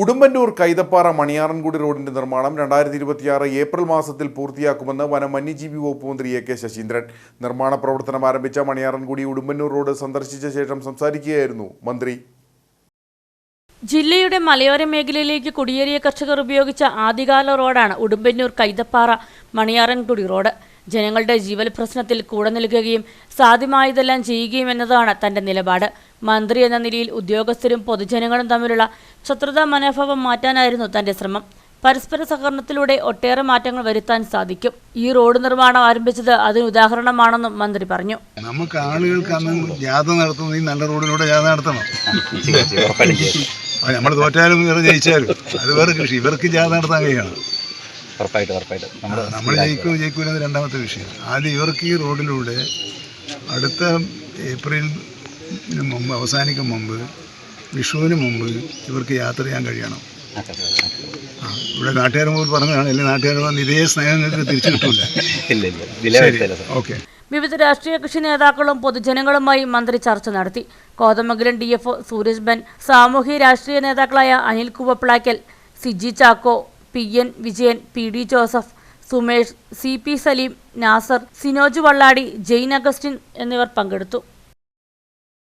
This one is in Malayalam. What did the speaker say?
ഉടുമ്പന്നൂർ കൈതപ്പാറ മണിയാറൻകുടി റോഡിന്റെ നിർമ്മാണം രണ്ടായിരത്തി ഇരുപത്തിയാറ് ഏപ്രിൽ മാസത്തിൽ പൂർത്തിയാക്കുമെന്ന് വനം വന്യജീവി വകുപ്പ് മന്ത്രി എ കെ ശശീന്ദ്രൻ. നിർമ്മാണ പ്രവർത്തനം ആരംഭിച്ച മണിയാറൻകുടി ഉടുമ്പന്നൂർ റോഡ് സന്ദർശിച്ച ശേഷം സംസാരിക്കുകയായിരുന്നു മന്ത്രി. ജില്ലയുടെ മലയോര മേഖലയിലേക്ക് കുടിയേറിയ കർഷകർ ഉപയോഗിച്ച ആദ്യകാല റോഡാണ് ഉടുമ്പന്നൂർ കൈതപ്പാറ മണിയാറൻകുടി റോഡ്. ജനങ്ങളുടെ ജീവൽ പ്രശ്നത്തിൽ കൂടെ നിൽക്കുകയും സാധ്യമായതെല്ലാം ചെയ്യുകയും എന്നതാണ് തന്റെ നിലപാട് മന്ത്രി എന്ന നിലയിൽ ഉദ്യോഗസ്ഥരും പൊതുജനങ്ങളും തമ്മിലുള്ള ശത്രുതാ മനോഭാവം മാറ്റാനായിരുന്നു തന്റെ ശ്രമം പരസ്പര സഹകരണത്തിലൂടെ ഒട്ടേറെ മാറ്റങ്ങൾ വരുത്താൻ സാധിക്കും ഈ റോഡ് നിർമ്മാണം ആരംഭിച്ചത് അതിന് ഉദാഹരണമാണെന്നും മന്ത്രി പറഞ്ഞു നമുക്ക് ആളുകൾക്ക് അന്ന് ജാഥ നടത്തുന്നത് ഈ നല്ല റോഡിലൂടെ ജാഥ നടത്തണം നമ്മൾ തോറ്റാലും ഇവർ ജയിച്ചാലും അത് വേറെ കൃഷി ഇവർക്ക് ജാഥ നടത്താൻ കഴിയണം ഉറപ്പായിട്ട് ഉറപ്പായിട്ട്. നമ്മൾ നമ്മൾ ജയിക്കും ജയിക്കൂലെന്ന് രണ്ടാമത്തെ വിഷയം. ആദ്യം ഇവർക്ക് ഈ റോഡിലൂടെ അടുത്ത ഏപ്രിൽ മുമ്പ് അവസാനിക്കും മുമ്പ് വിഷുവിന് മുമ്പ് ഇവർക്ക് യാത്ര ചെയ്യാൻ കഴിയണം. ആ ഇവിടെ നാട്ടുകാർ മുമ്പ് പറഞ്ഞതാണ് അല്ലെങ്കിൽ നാട്ടുകാർ വന്ന് ഇതേ സ്നേഹം നിങ്ങൾക്ക് തിരിച്ചു കിട്ടൂല. ഇല്ല ഇല്ല. വില വരുത്തില്ല സാർ ഓക്കെ. വിവിധ രാഷ്ട്രീയ കക്ഷി നേതാക്കളും പൊതുജനങ്ങളുമായി മന്ത്രി ചർച്ച നടത്തി. കോതമംഗലം ഡി എഫ് സൂരജ് ബൻ സാമൂഹ്യ രാഷ്ട്രീയ നേതാക്കളായ Anil Kuvappilakkal Siji Chacko P N Vijayan P D Joseph Sumesh C P Saleem Nasar Sinoj Valladi Jain Augustine എന്നിവർ പങ്കെടുത്തു.